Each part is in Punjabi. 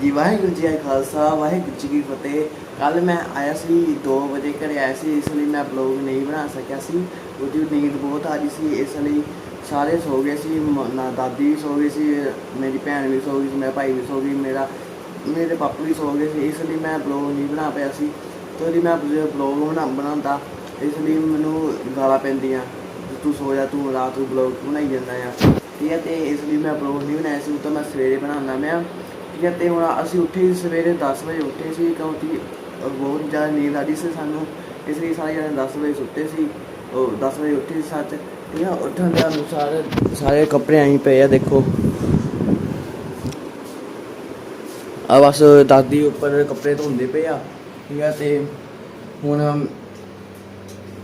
ਹਾਂਜੀ, ਵਾਹਿਗੁਰੂ ਜੀ ਕਾ ਖਾਲਸਾ, ਵਾਹਿਗੁਰੂ ਜੀ ਕੀ ਫਤਿਹ। ਕੱਲ ਮੈਂ ਆਇਆ ਸੀ 2 ਵਜੇ ਘਰੇ ਆਇਆ ਸੀ, ਇਸ ਲਈ ਮੈਂ ਬਲੌਗ ਨਹੀਂ ਬਣਾ ਸਕਿਆ ਸੀ। ਉਹਦੀ ਨੀਂਦ ਬਹੁਤ ਆ ਰਹੀ ਸੀ, ਇਸ ਲਈ ਸਾਰੇ ਸੋ ਗਏ ਸੀ, ਮ- ਨਾ, ਦਾਦੀ ਵੀ ਸੋ ਗਈ ਸੀ, ਮੇਰੀ ਭੈਣ ਵੀ ਸੋ ਗਈ ਸੀ, ਮੇਰਾ ਭਾਈ ਵੀ ਸੋ ਗਈ, ਮੇਰਾ, ਮੇਰੇ ਪਾਪਾ ਵੀ ਸੋ ਗਏ ਸੀ, ਇਸ ਲਈ ਮੈਂ ਬਲੌਗ ਨਹੀਂ ਬਣਾ ਪਿਆ ਸੀ। ਤੇ ਉਹਦੀ ਮੈਂ ਬਲੌਗ ਬਣਾ, ਬਣਾਉਂਦਾ, ਇਸ ਲਈ ਮੈਨੂੰ ਗਾਲਾਂ ਪੈਂਦੀਆਂ ਤੂੰ ਸੋ ਜਾ, ਤੂੰ ਰਾਤ ਨੂੰ ਬਲੌਗ ਬਣਾਈ ਜਾਂਦਾ ਆ। ਠੀਕ ਹੈ, ਤੇ ਇਸ ਲਈ ਮੈਂ ਬਲੌਗ ਨਹੀਂ ਬਣਾਇਆ ਸੀ, ਉਹ ਤਾਂ ਮੈਂ ਸਵੇਰੇ ਬਣਾਉਂਦਾ ਮੈਂ ਠੀਕ ਹੈ ਤੇ ਹੁਣ ਅਸੀਂ ਉੱਠੇ ਸੀ ਸਵੇਰੇ 10 ਵਜੇ ਉੱਠੇ ਸੀ ਕਿਉਂਕਿ ਬਹੁਤ ਜ਼ਿਆਦਾ ਨੀਂਦ ਆ ਰਹੀ ਸੀ ਸਾਨੂੰ, ਇਸ ਲਈ ਸਾਰੇ ਜਣੇ 10 ਵਜੇ ਸੁੱਤੇ ਸੀ, ਉਹ 10 ਵਜੇ ਉੱਠੇ ਸੀ ਸੱਚ ਠੀਕ ਹੈ ਉੱਠਣ ਦੇ ਅਨੁਸਾਰ ਸਾਰੇ ਕੱਪੜੇ ਆਈ ਪਏ ਆ, ਦੇਖੋ। ਆ ਬਸ ਦਾਦੀ ਉੱਪਰ ਕੱਪੜੇ ਧੋਂਦੇ ਪਏ ਆ, ਠੀਕ ਆ, ਤੇ ਹੁਣ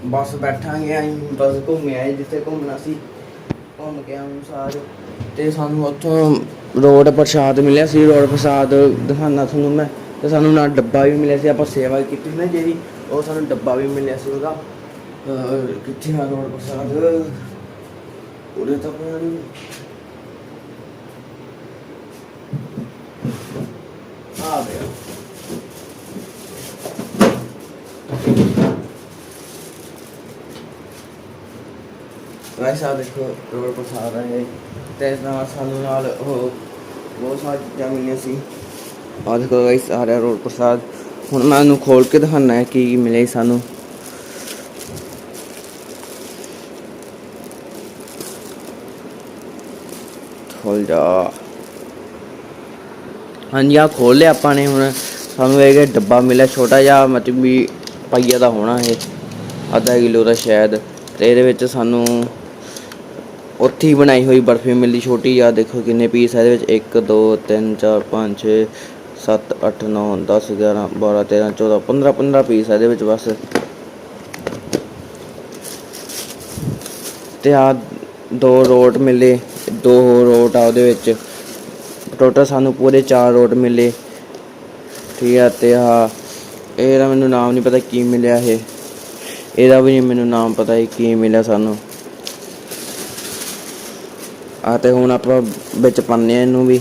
ਬਸ ਬੈਠਾਂਗੇ, ਅਸੀਂ ਬਸ ਘੁੰਮੇ ਆਏ, ਜਿੱਥੇ ਘੁੰਮਣਾ ਸੀ। ਘੁੰਮ ਕੇ ਅਨੁਸਾਰ ਤੇ ਸਾਨੂੰ ਉੱਥੋਂ ਰੋਡ ਪ੍ਰਸ਼ਾਦ ਮਿਲਿਆ ਸੀ, ਰੋਡ ਪ੍ਰਸ਼ਾਦ ਦਿਖਾਣਾ ਤੁਹਾਨੂੰ ਮੈਂ। ਤੇ ਸਾਨੂੰ ਨਾਲ ਡੱਬਾ ਵੀ ਮਿਲਿਆ ਸੀ, ਆਪਾਂ ਸੇਵਾ ਕੀਤੀ ਸੀ ਨਾ ਜਿਹੜੀ, ਉਹ ਸਾਨੂੰ ਡੱਬਾ ਵੀ ਮਿਲਿਆ ਸੀ ਉਹਦਾ। ਕਿੱਥੇ ਆ ਰੋਡ ਪ੍ਰਸ਼ਾਦ? ਉਹਦੇ ਤਾਂ ਪਤਾ ਨੀ। ਆ ਗਿਆ ਗਾਇਸ ਆ ਦੇਖੋ, ਰੋਡ ਪ੍ਰਸਾਦ ਹੈ ਤੇ ਇਸ ਨਾਲ ਸਾਨੂੰ ਨਾਲ ਉਹ ਬਹੁਤ ਸਾਰੀ ਚੀਜ਼ਾਂ ਮਿਲੀਆਂ ਸੀ। ਆ ਦੇਖੋ ਗਾਇਸ, ਆ ਰਿਹਾ ਰੋਡ ਪ੍ਰਸਾਦ ਹੁਣ ਮੈਂ ਇਹਨੂੰ ਖੋਲ ਕੇ ਦਿਖਾਣਾ ਹੈ ਕੀ ਕੀ ਮਿਲੇ ਸਾਨੂੰ। ਖੋਲ ਜਾ। ਹਾਂਜੀ ਆ ਖੋਲ ਲਿਆ ਆਪਾਂ ਨੇ ਹੁਣ। ਸਾਨੂੰ ਇਹ ਡੱਬਾ ਮਿਲਿਆ, ਛੋਟਾ ਜਿਹਾ ਮਤਲਬ ਵੀ ਪਈਆ ਦਾ ਹੋਣਾ ਇਹ। ਅੱਧਾ ਕਿਲੋ ਦਾ ਸ਼ਾਇਦ। ਤੇ ਇਹਦੇ ਵਿੱਚ ਸਾਨੂੰ ਉੱਥੇ ਹੀ ਬਣਾਈ ਹੋਈ ਬਰਫੀ ਮਿਲਦੀ, ਛੋਟੀ ਆ, ਦੇਖੋ ਕਿੰਨੇ ਪੀਸ ਆ ਇਹਦੇ ਵਿੱਚ। 1 2 3 4 5 6 7 8 9 10 11 12 13 14 15 15 ਪੀਸ ਆ ਇਹਦੇ ਵਿੱਚ ਬਸ। ਤੇ ਆ ਦੋ ਰੋਟ ਮਿਲੇ, ਦੋ ਹੋਰ ਰੋਟ ਆ ਉਹਦੇ ਵਿੱਚ। ਟੋਟਲ ਸਾਨੂੰ ਪੂਰੇ 4 ਰੋਟ ਮਿਲੇ। ਠੀਕ ਆ, ਤੇ ਆ, ਇਹਦਾ ਮੈਨੂੰ ਨਾਮ ਨਹੀਂ ਪਤਾ ਕੀ ਮਿਲਿਆ ਇਹ। ਇਹਦਾ ਵੀ ਨਹੀਂ ਮੈਨੂੰ ਨਾਮ ਪਤਾ ਹੀ ਕੀ ਮਿਲਿਆ ਸਾਨੂੰ। ਆ ਤੇ ਹੁਣ ਆਪਾਂ ਵਿੱਚ ਪਾਉਂਦੇ ਆ ਇਹਨੂੰ ਵੀ।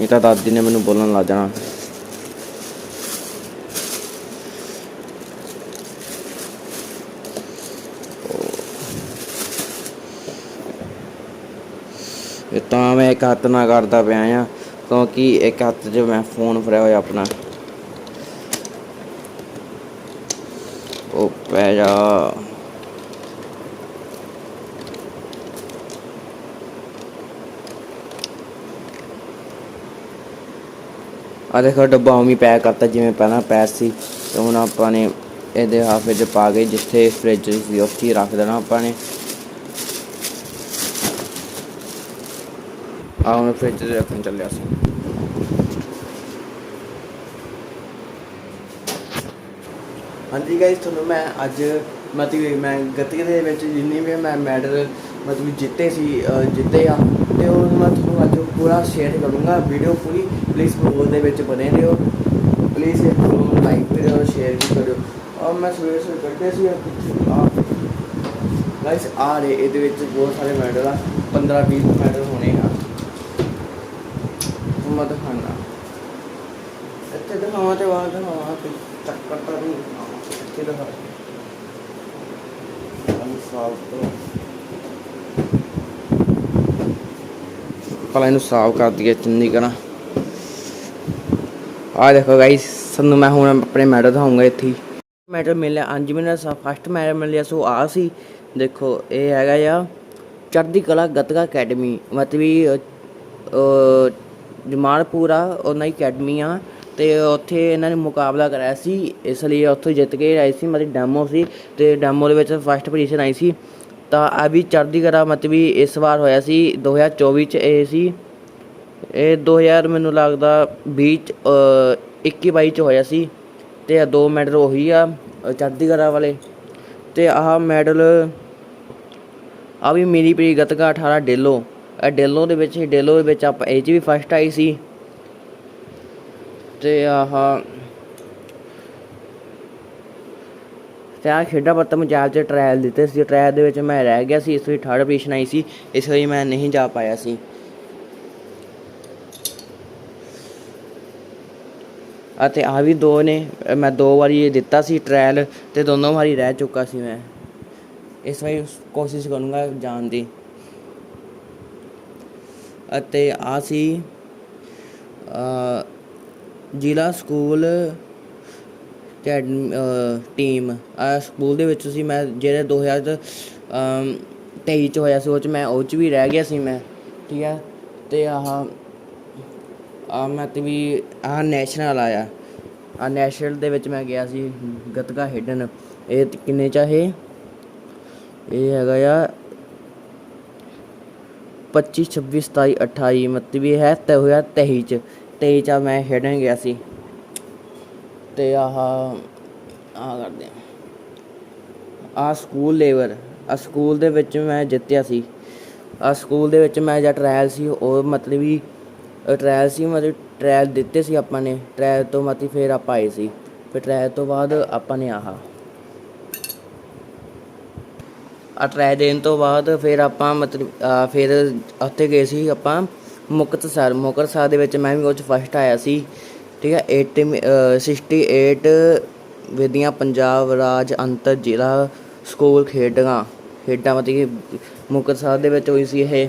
ਇਹ ਤਾਂ ਦਾਦੀ ਨੇ ਮੈਨੂੰ ਬੋਲਣ ਲੱਗ ਜਾਣਾ। ਇਹ ਤਾਂ ਮੈਂ ਇੱਕ ਹੱਥ ਨਾਲ ਕਰਦਾ ਪਿਆ ਆ ਕਿਉਂਕਿ ਇੱਕ ਹੱਥ 'ਚ ਮੈਂ ਫੋਨ ਫੜਿਆ ਹੋਇਆ ਆਪਣਾ। ਉਹ ਪੈ ਜਾ। ਆ ਦੇਖੋ, ਡੱਬਾ ਉਮੀ ਪੈਕ ਕਰਤਾ, ਜਿਵੇਂ ਪਹਿਲਾਂ ਪੈਕ ਸੀ। ਤੇ ਹੁਣ ਆਪਾਂ ਨੇ ਇਹਦੇ ਹਾਫੇ 'ਚ ਪਾ ਕੇ, ਜਿੱਥੇ ਫ੍ਰਿਜ ਸੀ, ਉੱਥੇ ਰੱਖ ਦੇਣਾ ਆਪਾਂ ਨੇ। ਆ ਹੁਣ ਫ੍ਰਿਜ 'ਚ ਰੱਖਣ ਚੱਲਿਆ ਸੀ ਹਾਂਜੀ ਗਾਇਸ ਤੁਹਾਨੂੰ ਮੈਂ ਅੱਜ ਮਤਲਬ ਮੈਂ ਗੱਤਕੇ ਦੇ ਵਿੱਚ ਜਿੰਨੀ ਵੀ ਮੈਂ ਮੈਡਲ ਮਤਲਬ ਜਿੱਤੇ ਸੀ, ਅਹ ਜਿੱਤੇ ਆ, ਤੇ ਉਹ ਮੈਂ ਤੁਹਾਨੂੰ ਅੱਜ ਪੂਰਾ ਸ਼ੇਅਰ ਕਰੂੰਗਾ ਵੀਡੀਓ ਪੂਰੀ ਪਲੀਜ਼ ਬਲੌਗ ਦੇ ਵਿੱਚ ਬਣੇ ਰਹੋ ਪਲੀਜ਼ ਇਹ ਨੂੰ ਲਾਈਕ ਕਰਿਓ ਸ਼ੇਅਰ ਵੀ ਕਰਿਓ। ਔਰ ਮੈਂ ਸਵੇਰੇ ਸਵੇਰੇ ਕੱਢਿਆ ਸੀ ਆ ਗਾਇਸ ਆ ਰਹੇ, ਇਹਦੇ ਵਿੱਚ ਬਹੁਤ ਸਾਰੇ ਮੈਡਲ ਆ 15 20 ਮੈਡਲ ਹੋਣੇ ਆ। ਮੈਂ ਦਿਖਾਣਾ ਇੱਥੇ ਦਿਖਾਵਾਂ ਤੇ ਬਾਹਰ ਦਿਖਾਵਾਂ ਤੇ ਚੱਕਰ ਤਾਂ ਨਹੀਂ ਇੱਥੇ ਦਿਖਾ। ਅਨ ਤੋਂ ਪਹਿਲਾਂ ਇਹਨੂੰ ਸਾਫ਼ ਕਰ ਦਈਏ ਚੰਗੀ ਤਰ੍ਹਾਂ। ਆ ਦੇਖੋ ਗਾਇਸ ਸਾਨੂੰ ਮੈਂ ਹੁਣ ਆਪਣੇ ਮੈਡਲ ਦਿਖਾਉਂਗਾ ਇੱਥੇ। ਮੈਡਲ ਮਿਲਿਆ ਹਾਂਜੀ ਮੈਨੂੰ ਫਸਟ ਮੈਡਲ ਮਿਲਿਆ ਸੋ ਆ ਸੀ। ਦੇਖੋ ਇਹ ਹੈਗਾ ਆ ਚੜ੍ਹਦੀ ਕਲਾ ਗੱਤਕਾ ਅਕੈਡਮੀ ਮਤਲਬ ਵੀ ਅਹ, ਜਮਾਲਪੁਰਾ ਉਹਨਾਂ ਦੀ ਅਕੈਡਮੀ ਆ। ਤੇ ਉੱਥੇ ਇਹਨਾਂ ਨੇ ਮੁਕਾਬਲਾ ਕਰਾਇਆ ਸੀ ਇਸ ਲਈ ਉੱਥੇ ਜਿੱਤ ਕੇ ਆਏ ਸੀ ਮਤਲਬ ਡੈਮੋ ਸੀ। ਤੇ ਡੈਮੋ ਦੇ ਵਿੱਚ ਫਸਟ ਪੋਜੀਸ਼ਨ ਆਈ ਸੀ। ਤਾਂ ਆ ਵੀ ਚੜ੍ਹਦੀ ਕਲਾ ਮਤ ਵੀ ਇਸ ਵਾਰ ਹੋਇਆ ਸੀ 2024 ਚ ਇਹ ਸੀ। ਇਹ 2000 ਮੈਨੂੰ ਲੱਗਦਾ 20 ਚ, ਅਹ, 21 22 ਚ ਹੋਇਆ ਸੀ ਤੇ ਇਹ ਦੋ ਮੈਡਲ ਉਹੀ ਆ ਚੜ੍ਹਦੀ ਕਲਾ ਵਾਲੇ। ਤੇ ਆਹ ਮੈਡਲ ਆ ਵੀ ਮੇਰੀ ਪ੍ਰੀ ਗਤਕਾ 18 ਡੇਲੋ। ਇਹ ਡੇਲੋ ਦੇ ਵਿੱਚ ਡੇਲੋ ਦੇ ਵਿੱਚ ਆਪਾਂ ਇਹ 'ਚ ਵੀ ਫਸਟ ਆਈ ਸੀ। ਤੇ ਆਹ ਤੇ ਆ ਖੇਡਾਂ ਪੱਤਰ ਪੰਜਾਬ 'ਚ ਟ੍ਰਾਇਲ ਦਿੱਤੇ ਸੀ। ਟ੍ਰਾਇਲ ਦੇ ਵਿੱਚ ਮੈਂ ਰਹਿ ਗਿਆ ਸੀ, ਇਸ ਲਈ ਥਰਡ ਪੋਜੀਸ਼ਨ ਆਈ ਸੀ, ਇਸ ਲਈ ਮੈਂ ਨਹੀਂ ਜਾ ਪਾਇਆ ਸੀ। ਅਤੇ ਆ ਵੀ ਦੋ ਨੇ, ਮੈਂ ਦੋ ਵਾਰੀ ਇਹ ਦਿੱਤਾ ਸੀ ਟ੍ਰਾਇਲ ਤੇ ਦੋਨੋਂ ਵਾਰੀ ਰਹਿ ਚੁੱਕਾ ਸੀ ਮੈਂ। ਇਸ ਵਾਰੀ ਕੋਸ਼ਿਸ਼ ਕਰੂੰਗਾ ਜਾਣ ਦੀ। ਅਤੇ ਆ ਸੀ ਜ਼ਿਲ੍ਹਾ ਸਕੂਲ ਅਕੈਡਮੀ ਟੀਮ ਆ ਸਕੂਲ ਦੇ ਵਿੱਚ ਸੀ ਮੈਂ ਜਿਹੜੇ 2000 ਅਮ, 23 ਚ ਹੋਇਆ ਸੀ ਉਹ ਚ ਮੈਂ ਉਹ ਚ ਵੀ ਰਹਿ ਗਿਆ ਸੀ ਮੈਂ ਠੀਕ ਆ? ਤੇ ਆਹ ਆ ਮੈਂ ਤੇ ਵੀ ਆ ਨੈਸ਼ਨਲ ਆਇਆ। ਆ ਨੈਸ਼ਨਲ ਦੇ ਵਿੱਚ ਮੈਂ ਗਿਆ ਸੀ ਗੱਤਕਾ ਖੇਡਣ। ਇਹ ਕਿੰਨੇ ਚ ਆ ਇਹ? ਹੈਗਾ ਆ 25 26 27 28 ਮਤਲਬ ਇਹ ਹੈ ਤੇ ਹੋਇਆ 23 ਚ। 23 ਚ ਮੈਂ ਖੇਡਣ ਗਿਆ ਸੀ। ਤੇ ਆਹ ਆ ਕਰਦੇ ਆ। ਆ ਸਕੂਲ ਲੈਵਲ ਆ ਸਕੂਲ ਦੇ ਵਿੱਚ ਮੈਂ ਜਿੱਤਿਆ ਸੀ। ਆ ਸਕੂਲ ਦੇ ਵਿੱਚ ਮੈਂ ਜਦ ਟ੍ਰਾਇਲ ਸੀ, ਉਹ ਮਤਲਬ ਵੀ ਟ੍ਰਾਇਲ ਸੀ, ਮਤਲਬ ਟ੍ਰਾਇਲ ਦਿੱਤੇ ਸੀ ਆਪਾਂ ਨੇ। ਟ੍ਰਾਇਲ ਤੋਂ ਮਤਲਬ ਫਿਰ ਆਪਾਂ ਆਏ ਸੀ। ਫਿਰ ਟ੍ਰਾਇਲ ਤੋਂ ਬਾਅਦ ਆਪਾਂ ਨੇ ਆਹ। ਆ ਟਰਾਈ ਦੇਣ ਤੋਂ ਬਾਅਦ ਫਿਰ ਆਪਾਂ ਮਤਲਬ ਫਿਰ ਉੱਥੇ ਗਏ ਸੀ ਆਪਾਂ ਮੁਕਤਸਰ। ਮੁਕਤਸਰ ਦੇ ਵਿੱਚ ਮੈਂ ਵੀ ਉਹ 'ਚ ਫਸਟ ਆਇਆ ਸੀ। ਠੀਕ ਹੈ 80 ਮੀ- ਅਹ 68 ਵਿਦਿਆ ਪੰਜਾਬ ਰਾਜ ਅੰਤਰ ਜ਼ਿਲ੍ਹਾ ਸਕੂਲ ਖੇਡਾਂ ਖੇਡਾਂ ਮਤਲਬ ਕਿ ਮੁਕਤਸਰ ਦੇ ਵਿੱਚ ਹੋਈ ਸੀ ਇਹ।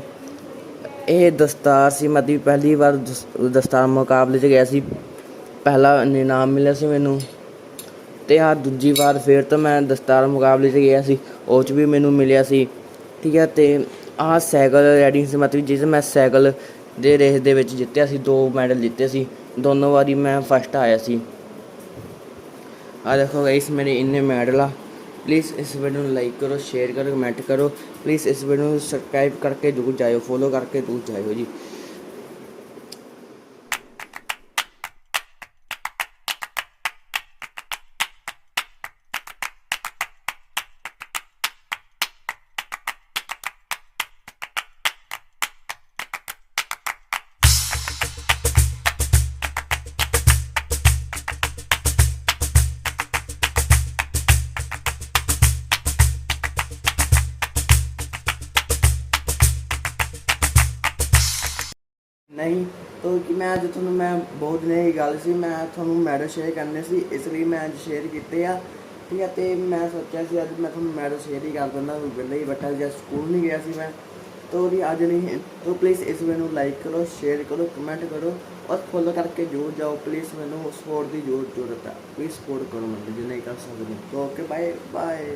ਇਹ ਦਸਤਾਰ ਸੀ, ਮਤਲਬ ਪਹਿਲੀ ਵਾਰ ਦਸ- ਦਸਤਾਰ ਮੁਕਾਬਲੇ 'ਚ ਗਿਆ ਸੀ। ਪਹਿਲਾ ਇਨਾਮ ਮਿਲਿਆ ਸੀ ਮੈਨੂੰ। ਤੇ ਆ ਦੂਜੀ ਵਾਰ ਫੇਰ ਤੋਂ ਮੈਂ ਦਸਤਾਰ ਮੁਕਾਬਲੇ 'ਚ ਗਿਆ ਸੀ, ਉਹ 'ਚ ਵੀ ਮੈਨੂੰ ਮਿਲਿਆ ਸੀ। ਠੀਕ ਹੈ, ਤੇ ਆਹ ਸਾਈਕਲ ਰਾਈਡਿੰਗ ਸੀ, ਮਤਲਬ ਜਿਸ ਮੈਂ ਸਾਈਕਲ ਦੇ ਰੇਸ ਦੇ ਵਿੱਚ ਜਿੱਤਿਆ ਸੀ, ਦੋ ਮੈਡਲ ਜਿੱਤੇ ਸੀ। ਦੋਨੋਂ ਵਾਰੀ ਮੈਂ ਫਸਟ ਆਇਆ ਸੀ। ਆ ਦੇਖੋ ਗਾਇਸ ਮੇਰੇ ਇੰਨੇ ਮੈਡਲ ਆ। ਪਲੀਜ਼ ਇਸ ਵੀਡੀਓ ਨੂੰ ਲਾਈਕ ਕਰੋ ਸ਼ੇਅਰ ਕਰੋ ਕਮੈਂਟ ਕਰੋ। ਪਲੀਜ਼ ਇਸ ਵੀਡੀਓ ਨੂੰ ਸਬਸਕ੍ਰਾਈਬ ਕਰਕੇ ਜ਼ਰੂਰ ਜਾਇਓ ਫੋਲੋ ਕਰਕੇ ਜ਼ਰੂਰ ਜਾਇਓ ਜੀ। ਨਹੀਂ, ਤਾਂ ਕਿ ਮੈਂ ਅੱਜ ਤੁਹਾਨੂੰ, ਮੈਂ ਬਹੁਤ ਦਿਨ ਇਹ ਗੱਲ ਸੀ, ਮੈਂ ਤੁਹਾਨੂੰ ਮੈਡਲ ਸ਼ੇਅਰ ਕਰਨੇ ਸੀ, ਇਸ ਲਈ ਮੈਂ ਅੱਜ ਸ਼ੇਅਰ ਕੀਤੇ ਆ, ਠੀਕ ਹੈ ਤੇ ਮੈਂ ਸੋਚਿਆ ਸੀ ਅੱਜ ਮੈਂ ਤੁਹਾਨੂੰ ਮੈਡਲ ਸ਼ੇਅਰ ਹੀ ਕਰ ਦਿੰਦਾ ਵਿਹਲੇ ਹੀ ਬੈਠਾ ਜਦ ਸਕੂਲ ਨਹੀਂ ਗਿਆ ਸੀ ਮੈਂ, ਤਾਂ ਉਹਦੀ ਅੱਜ ਨਹੀਂ ਹੈ ਤਾਂ ਪਲੀਜ਼ ਇਸ ਵੀਡੀਓ ਨੂੰ ਲਾਈਕ ਕਰੋ ਸ਼ੇਅਰ ਕਰੋ ਕਮੈਂਟ ਕਰੋ, ਔਰ ਫੋਲੋ ਕਰਕੇ ਜਰੂਰ ਜਾਓ ਪਲੀਜ਼ ਮੈਨੂੰ ਸਪੋਰਟ ਦੀ ਜ਼ਰੂਰ ਜ਼ਰੂਰਤ ਹੈ ਪਲੀਜ਼ ਸਪੋਰਟ ਕਰੋ ਮੈਨੂੰ ਜੇ ਨਹੀਂ ਕਰ ਸਕਦੇ ਹੋ। Okay bye bye